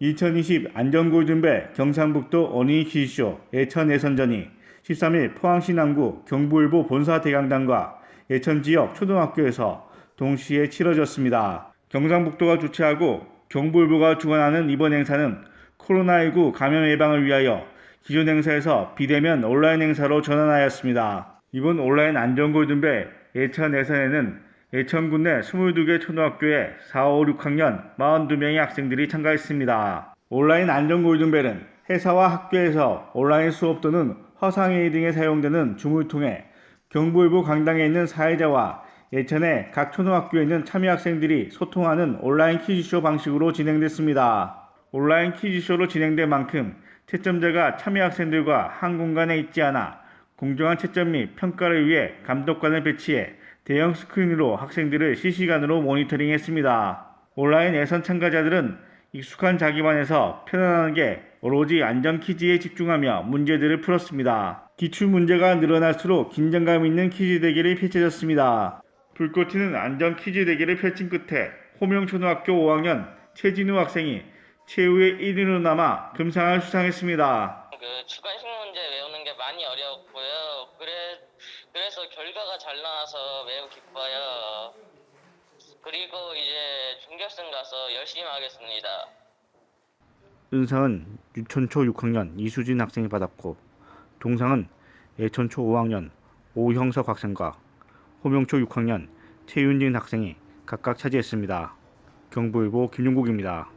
2020 안전골든벨 경상북도 어린이 퀴즈쇼 예천 예선전이 13일 포항시 남구 경부일보 본사 대강당과 예천 지역 초등학교에서 동시에 치러졌습니다. 경상북도가 주최하고 경부일보가 주관하는 이번 행사는 코로나19 감염 예방을 위하여 기존 행사에서 비대면 온라인 행사로 전환하였습니다. 이번 온라인 안전골든벨 예천 예선에는 예천군 내 22개 초등학교에 4, 5, 6학년 42명의 학생들이 참가했습니다. 온라인 안전 골든벨은 회사와 학교에서 온라인 수업 또는 화상회의 등에 사용되는 줌을 통해 경부일보 강당에 있는 사회자와 예천의 각 초등학교에 있는 참여 학생들이 소통하는 온라인 퀴즈쇼 방식으로 진행됐습니다. 온라인 퀴즈쇼로 진행된 만큼 채점자가 참여 학생들과 한 공간에 있지 않아 공정한 채점 및 평가를 위해 감독관을 배치해 대형 스크린으로 학생들을 실시간으로 모니터링했습니다. 온라인 예선 참가자들은 익숙한 자기반에서 편안하게 오로지 안전 퀴즈에 집중하며 문제들을 풀었습니다. 기출 문제가 늘어날수록 긴장감 있는 퀴즈 대결이 펼쳐졌습니다. 불꽃 튀는 안전 퀴즈 대결을 펼친 끝에 호명초등학교 5학년 최진우 학생이 최후의 1위로 남아 금상을 수상했습니다. 그 주관식 문제 외우는 게 많이 어려웠고요. 그래 그래서 결과가 잘 나와서 매우 기뻐요. 그리고 이제 중결승 가서 열심히 하겠습니다. 은상은 유천초 6학년 이수진 학생이 받았고 동상은 예천초 5학년 오형석 학생과 호명초 6학년 최윤진 학생이 각각 차지했습니다. 경부일보 김용국입니다.